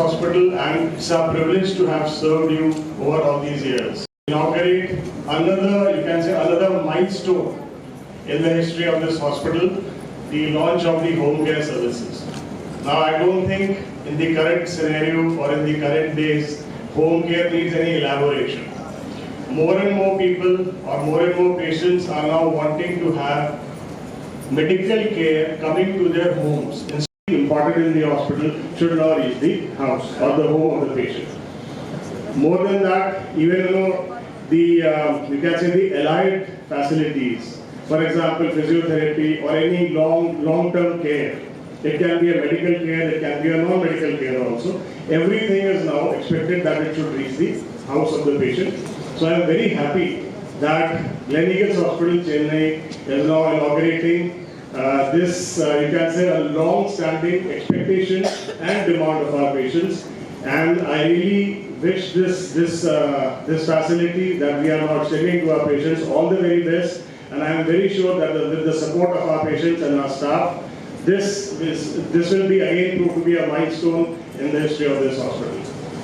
Hospital and it's a privilege to have served you over all these years. Inaugurate another, you can say another milestone in the history of this hospital, the launch of the home care services. Now, I don't think in the current scenario or in the current days, home care needs any elaboration. More and more people or more and more patients are now wanting to have medical care coming to their homes. Important in the hospital should now reach the house or the home of the patient. More than that, even though the, uh, you can say the allied facilities, for example, physiotherapy or any long, long-term care. It can be a medical care, it can be a non-medical care also. Everything is now expected that it should reach the house of the patient. So I am very happy that Gleneagles Hospital, Chennai is now inaugurating uh, this, uh, you can say, a long-standing expectation and demand of our patients. And I really wish this, this, uh, this facility that we are now extending to our patients all the very best. And I am very sure that the- with the support of our patients and our staff, this is, this will be again proved to be a milestone in the history of this hospital.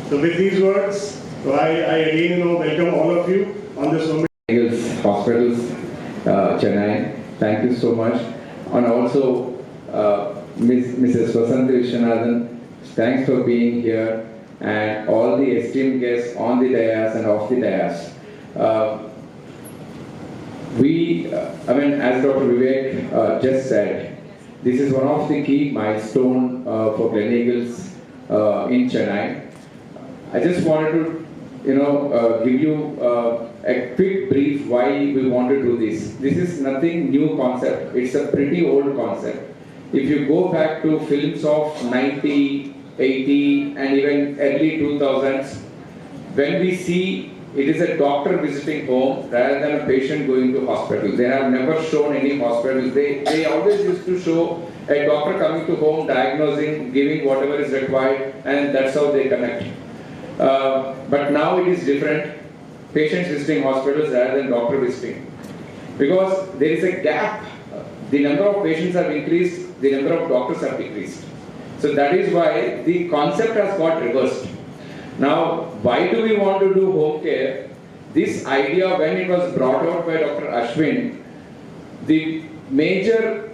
So with these words, so I, I again, you know, welcome all of you on this moment. Hospitals, uh, Chennai. Thank you so much. And also, uh, Ms. Mrs. Vasanthi Viswanathan, thanks for being here and all the esteemed guests on the dais and off the dais. Uh, we, uh, I mean, as Dr. Vivek uh, just said, this is one of the key milestone uh, for Gleneagles uh, in Chennai. I just wanted to, you know, uh, give you uh, a quick brief why we want to do this. This is nothing new concept. It's a pretty old concept. If you go back to films of 90, 80, and even early 2000s, when we see it is a doctor visiting home rather than a patient going to hospital. They have never shown any hospitals. They, they always used to show a doctor coming to home, diagnosing, giving whatever is required, and that's how they connect. Uh, but now it is different. Patients visiting hospitals rather than doctor visiting. Because there is a gap. The number of patients have increased, the number of doctors have decreased. So that is why the concept has got reversed. Now, why do we want to do home care? This idea, when it was brought out by Dr. Ashwin, the major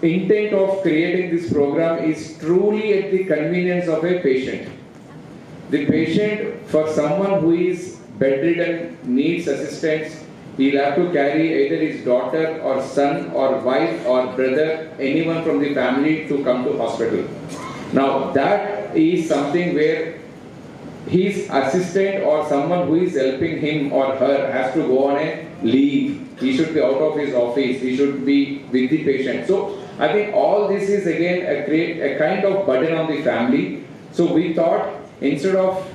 intent of creating this program is truly at the convenience of a patient. The patient, for someone who is bedridden, needs assistance, he'll have to carry either his daughter or son or wife or brother, anyone from the family to come to hospital. Now, that is something where his assistant or someone who is helping him or her has to go on a leave. He should be out of his office. He should be with the patient. So I think all this is again a great a kind of burden on the family. So we thought instead of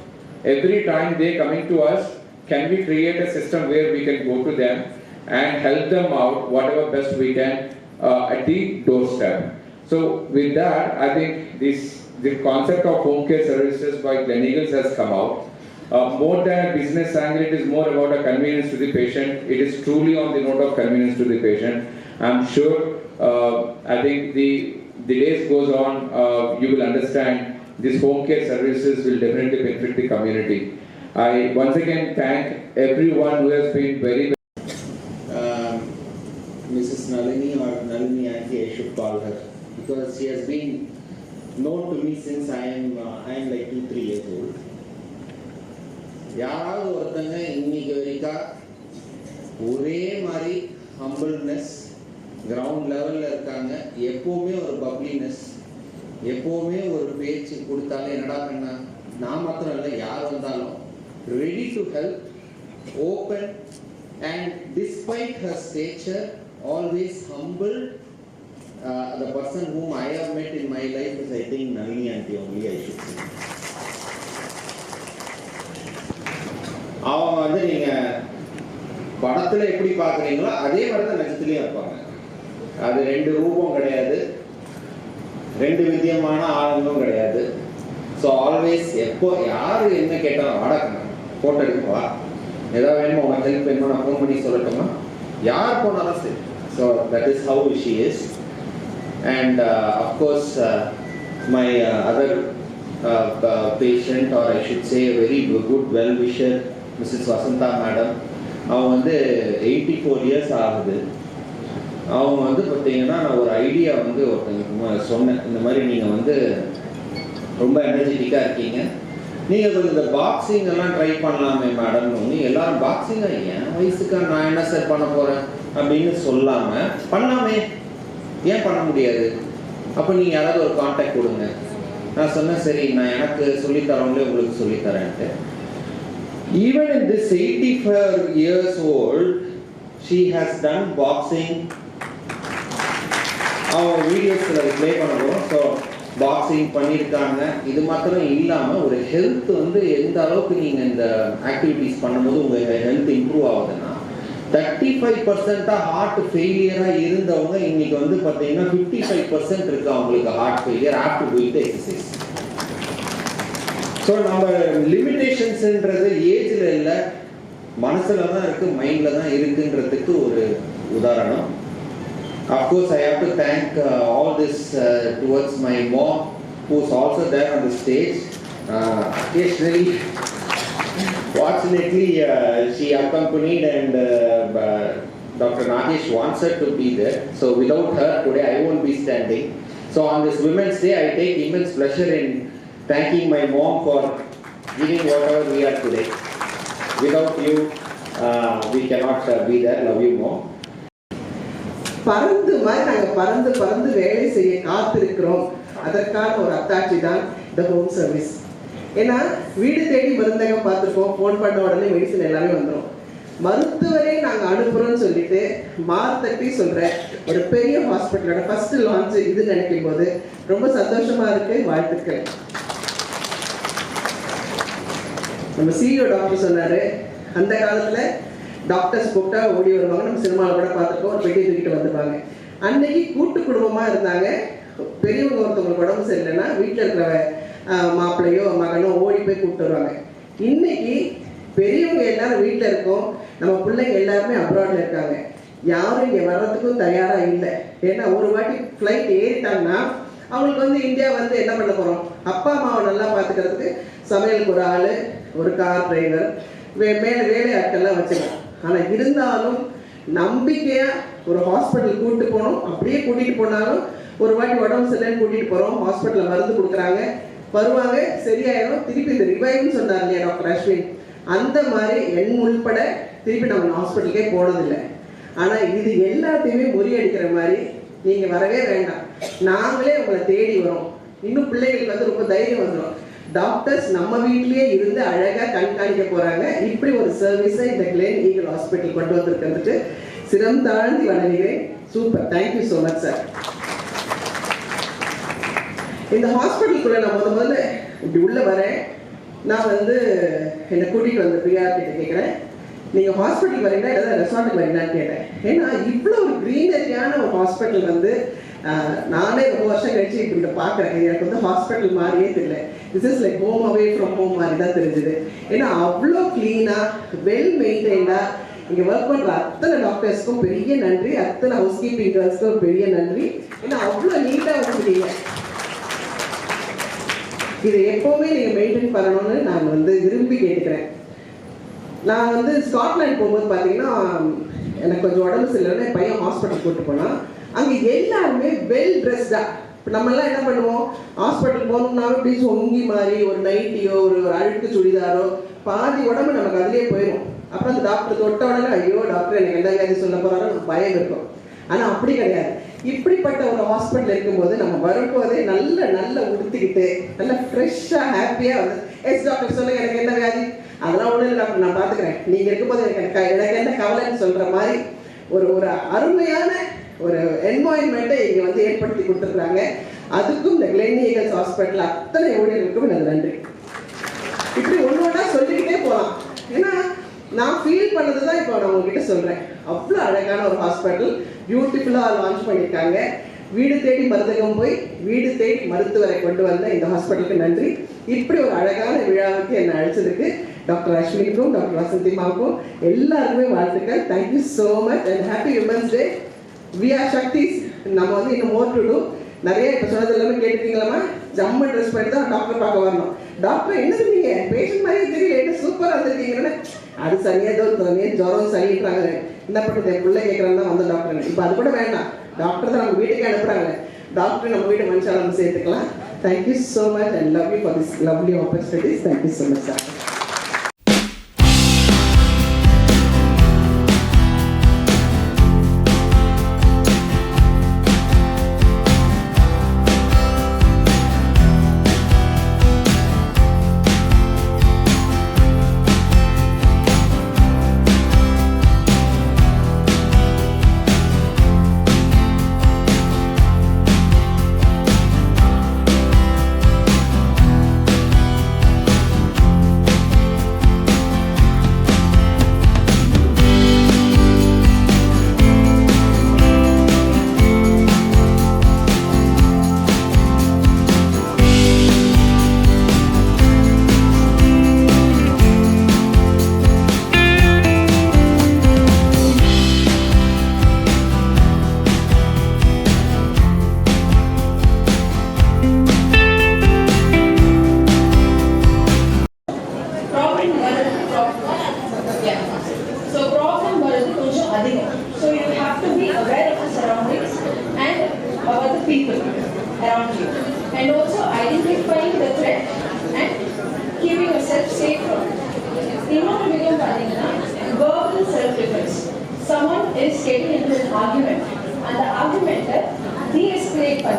every time they coming to us, can we create a system where we can go to them and help them out whatever best we can uh, at the doorstep. So with that, I think this the concept of home care services by Gleneagles has come out. Uh, more than a business angle, it is more about a convenience to the patient. It is truly on the note of convenience to the patient. I'm sure. Uh, I think the the days goes on, uh, you will understand this home care services will definitely benefit the community. I once again thank everyone who has been very um, Mrs. Nalini or Nalini Auntie, I should call her, because she has been known to me since I am uh, I am like two three years old. யாராவது ஒருத்தங்க இன்னைக்கு வரைக்கும் ஒரே மாதிரி humbleness ground லெவலில் இருக்காங்க எப்போவுமே ஒரு பப்ளினஸ் எப்போவுமே ஒரு பேச்சு கொடுத்தாலும் என்னடா பண்ணா? நான் மாத்திரம் இல்லை யார் வந்தாலும். Ready to help open and despite her stature always humble the person whom I have have in my life is I think Nalini aunty only I அவங்க வந்து நீங்க படத்துல எப்படி பாக்குறீங்களோ அதே மாதிரி தான் இருப்பாங்க. அது ரெண்டு ரூபம் கிடையாது. ரெண்டு வித்தியமான ஆளுங்களும் கிடையாது. ஸோ ஆல்வேஸ் எப்போ யாரு என்ன கேட்டாலும் வாடகணும் போட்டோ எடுக்க ஏதாவது வேணுமோ உங்க ஹெல்ப் வேணுமோ? நான் ஃபோன் பண்ணி சொல்லட்டுமா? யார் போனாலும் சரி. So that is how she is and of course my other patient are I should say very good well wisher Mrs Vasantha madam அவன் அவங்க வந்து எயிட்டி ஃபோர் இயர்ஸ் ஆகுது. அவங்க வந்து பார்த்தீங்கன்னா நான் ஒரு ஐடியா வந்து ஒருத்தங்க சொன்னேன். இந்த மாதிரி நீங்கள் வந்து ரொம்ப எனர்ஜெட்டிக்காக இருக்கீங்க. நீங்கள் கொஞ்சம் இந்த பாக்ஸிங் எல்லாம் ட்ரை பண்ணலாமே மேடம் ஒன்று எல்லாரும் பாக்ஸிங்காக என் வயசுக்கு நான் என்ன சார் பண்ண போகிறேன் அப்படின்னு சொல்லாமல் பண்ணலாமே. ஏன் பண்ண முடியாது? அப்போ நீங்கள் யாராவது ஒரு காண்டாக்ட் கொடுங்க. நான் சொன்னேன் சரி நான் எனக்கு சொல்லித்தரவங்களே உங்களுக்கு சொல்லித்தரேன்ட்டு even in this eighty five years old she has done boxing அவங்க வீடியோஸில் ப்ளே பண்ணுவோம் ஸோ பாக்ஸிங் பண்ணியிருக்காங்க. இது மாத்திரம் இல்லாமல் ஒரு ஹெல்த் வந்து எந்த அளவுக்கு நீங்கள் இந்த ஆக்டிவிட்டீஸ் பண்ணும்போது உங்கள் ஹெல்த் இம்ப்ரூவ் ஆகுதுன்னா தேர்ட்டி ஃபைவ் பர்சன்ட்டாக ஹார்ட் ஃபெயிலியராக இருந்தவங்க இன்னைக்கு வந்து பார்த்தீங்கன்னா ஃபிஃப்டி ஃபைவ் பர்சன்ட் இருக்கு அவங்களுக்கு heart failure after doing exercise so நம்ம லிமிடேஷன்ஸ்ன்றது ஏஜில் இல்லை மனசில் தான் இருக்குது மைண்டில் தான் இருக்குன்றதுக்கு ஒரு உதாரணம். Of course, I have to thank uh, all this uh, towards my mom, who's also there on the stage. Uh, occasionally, fortunately, she accompanied and Dr. Nagesh wants her to be there. So without her today, I won't be standing. So on this Women's Day, I take immense pleasure in thanking my mom for giving whatever we are today. Without you, uh, we cannot uh, be there. Love you more. பறந்து மாதிரி நாங்கள் பறந்து பறந்து வேலை செய்ய காத்திருக்கிறோம். அதற்கான ஒரு அத்தாட்சி தான் இந்த ஹோம் சர்வீஸ் ஏன்னா வீடு தேடி மருந்தகம் பார்த்துருப்போம். ஃபோன் பண்ண உடனே மெடிசன் எல்லாமே வந்துடும் மருத்துவரே நாங்கள் அனுப்புகிறோம்னு சொல்லிட்டு மார்த்தட்டி சொல்கிற ஒரு பெரிய ஹாஸ்பிட்டலோட ஃபர்ஸ்ட் லான்ச் இது நினைக்கும் போது ரொம்ப சந்தோஷமா இருக்கு. வாழ்த்துக்கள். நம்ம சிஇஓ டாக்டர் சொன்னாரு அந்த காலத்துல டாக்டர்ஸ் கூப்பிட்டா ஓடி வருவாங்க. நம்ம சினிமாவில் கூட பார்த்துருக்கோம் ஒரு பெட்டி தூக்கிட்டு வந்துருப்பாங்க அன்னைக்கு கூட்டு குடும்பமாக இருந்தாங்க. பெரியவங்க ஒருத்தவங்களுக்கு உடம்பு சரியில்லைன்னா வீட்டில் இருக்கிற மாப்பிள்ளையோ மகனோ ஓடி போய் கூப்பிட்டு வருவாங்க. இன்னைக்கு பெரியவங்க எல்லாரும் வீட்டில் இருக்கோம். நம்ம பிள்ளைங்க எல்லாருமே அப்ராடில் இருக்காங்க. யாரும் இங்கே வர்றதுக்கும் தயாராக இல்லை. ஏன்னா ஒரு வாட்டி ஃப்ளைட் ஏறிட்டாங்கன்னா அவங்களுக்கு வந்து இந்தியா வந்து என்ன பண்ண போகிறோம் அப்பா அம்மாவை நல்லா பார்த்துக்கிறதுக்கு சமையலுக்கு ஒரு ஆள் ஒரு கார் டிரைவர் வே மேலே வேலையாட்கள்லாம் வச்சுக்கலாம். ஆனால் இருந்தாலும் நம்பிக்கையாக ஒரு ஹாஸ்பிட்டல் கூப்பிட்டு போகணும் அப்படியே கூட்டிட்டு போனாலும் ஒரு வாட்டி உடம்பு சரியில்லைன்னு கூட்டிட்டு போறோம். ஹாஸ்பிட்டலில் மருந்து கொடுக்குறாங்க. வருவாங்க சரியாயிடும் திருப்பி இந்த ரிவைவ்னு சொன்னார் இல்லையா டாக்டர் அஸ்வின்? அந்த மாதிரி எண் உள்பட திருப்பி நம்ம ஹாஸ்பிட்டலுக்கே போனதில்லை. ஆனால் இது எல்லாத்தையுமே முறியடிக்கிற மாதிரி நீங்கள் வரவே வேண்டாம். நாங்களே உங்களை தேடி வரோம். இன்னும் பிள்ளைகளுக்கு வந்து ரொம்ப தைரியம் வந்துடும் டாக்டர்ஸ் நம்ம வீட்லயே இருந்து அழகாக கண்காணிக்க போறாங்க. இப்படி ஒரு சர்வீஸை இந்த கிளேன் ஈகிள் ஹாஸ்பிட்டல் கொண்டு வந்திருக்கிறதுக்கு சிரம் தாழ்ந்து வணங்குகிறேன். Super thank you so much sir இந்த ஹாஸ்பிட்டலுக்குள்ள நான் முத முதல்ல இப்படி உள்ள வரேன். நான் வந்து என்னை கூட்டிகிட்டு வந்த பிரியா கிட்ட கேட்குறேன் நீங்கள் ஹாஸ்பிட்டல் வரீங்களா ஏதாவது ரெசார்ட்டுக்கு வரீங்களான்னு கேட்டேன். ஏன்னா இவ்வளோ ஒரு க்ரீனரியான ஒரு ஹாஸ்பிட்டல் வந்து நானே ரொம்ப வருஷம் கழிச்சு இப்படி பார்க்குறேன். எனக்கு வந்து ஹாஸ்பிட்டல் மாதிரியே தெரியல. This is like home away from home மாதிரி தான் தெரிஞ்சுது. ஏன்னா அவ்வளோ க்ளீனாக வெல் மெயின்டைன்டாக இங்கே ஒர்க் பண்ணுற அத்தனை டாக்டர்ஸ்க்கும் பெரிய நன்றி. அத்தனை ஹவுஸ் கீப்பிங் கேர்ள்ஸ்க்கும் பெரிய நன்றி. ஏன்னா அவ்வளோ நீட்டாக வச்சுருக்கீங்க இதை எப்பவுமே நீங்க மெயின்டைன் பண்ணணும்னு நான் வந்து விரும்பி கேட்டுக்கிறேன். நான் வந்து ஸ்காட்லாண்ட் போகும்போது பார்த்தீங்கன்னா எனக்கு கொஞ்சம் உடம்பு சரியில்லைன்னா என் பையன் ஹாஸ்பிட்டல் கூட்டு போனால் அங்கே எல்லாருமே வெல் ட்ரெஸ்டா இப்போ நம்மெல்லாம் என்ன பண்ணுவோம்? ஹாஸ்பிட்டல் போகணும்னாலும் இப்படி சொங்கி மாதிரி ஒரு நைட்டியோ ஒரு ஒரு அழுக்கு சுடிதாரோ பாதி உடம்பு நமக்கு அதிலே போயிடும் அப்புறம் அந்த டாக்டர் தொட்ட உடனே ஐயோ டாக்டர் எனக்கு எந்த வியாதி சொல்ல போறாரோ நமக்கு பயம் இருக்கும். ஆனால் அப்படி கிடையாது. இப்படிப்பட்ட ஒரு ஹாஸ்பிட்டல் இருக்கும்போது நம்ம வரும்போதே நல்ல நல்ல உடுத்திக்கிட்டு நல்ல ஃப்ரெஷ்ஷாக ஹாப்பியாக வந்து எஸ் டாக்டர் சொல்லுங்க எனக்கு என்ன வியாதி? அதெல்லாம் ஒன்றும் இல்லை டாக்டர் நான் பார்த்துக்கிறேன் நீங்கள் இருக்கும்போது எனக்கு எனக்கு என்ன கவலைன்னு சொல்கிற மாதிரி ஒரு ஒரு அருமையான ஒரு என்வாயன்மெண்ட்டை இங்கே வந்து ஏற்படுத்தி கொடுத்துருக்குறாங்க அதுக்கும் இந்த கிளென் ஹாஸ்பிட்டல் அத்தனை ஊழியர்களுக்கும் எனக்கு நன்றி. இப்படி ஒன்று ஒன்றா சொல்லிக்கிட்டே போகலாம் ஏன்னா நான் ஃபீல் பண்ணது தான் இப்போ நான் உங்ககிட்ட சொல்கிறேன் அவ்வளோ அழகான ஒரு ஹாஸ்பிட்டல் பியூட்டிஃபுல்லாக லான்ச் பண்ணியிருக்காங்க. வீடு தேடி மருந்தகம் போய் வீடு தேடி மருத்துவரை கொண்டு வந்த இந்த ஹாஸ்பிட்டலுக்கு நன்றி. இப்படி ஒரு அழகான விழாவுக்கு என்னை அழைச்சதுக்கு டாக்டர் அஸ்வினிக்கும் டாக்டர் வசந்திமாவுக்கும் எல்லாருக்குமே வாழ்த்துக்கள். Thank you so much and happy women's day we are Sakthi's நம்ம வந்து இன்னும் மோர் டு டூ நிறைய இப்போ சொன்னது எல்லாமே கேட்டுட்டீங்களாம்மா ஜம்மு ட்ரெஸ் பண்ணி தான் டாக்டர் பார்க்க வரணும். டாக்டர் என்ன இருக்கீங்க பேஷண்ட் மாதிரியே தெரியல. என்ன சூப்பராக வந்துருக்கீங்கன்னா. அது சரியா தான் தனியாக ஜுரம் சரின்றாங்க என்ன பண்ணுறது என் பிள்ளை கேட்குறாங்க தான் வந்த டாக்டர் இப்போ அது கூட வேண்டாம். டாக்டர் தான் நம்ம வீட்டுக்கே அனுப்புகிறாங்க டாக்டர் நம்ம வீட்டு மனுஷால நம்ம சேர்த்துக்கலாம். Thank you so much and love you for this lovely opportunities thank you so much sir around you and also identifying the threat and keeping yourself safe இன்னொரு விஷயம் பார்த்தீங்கன்னா verbal self defence someone is getting into an argument அந்த ஆர்குமெண்ட்டை de-escalate பண்ணி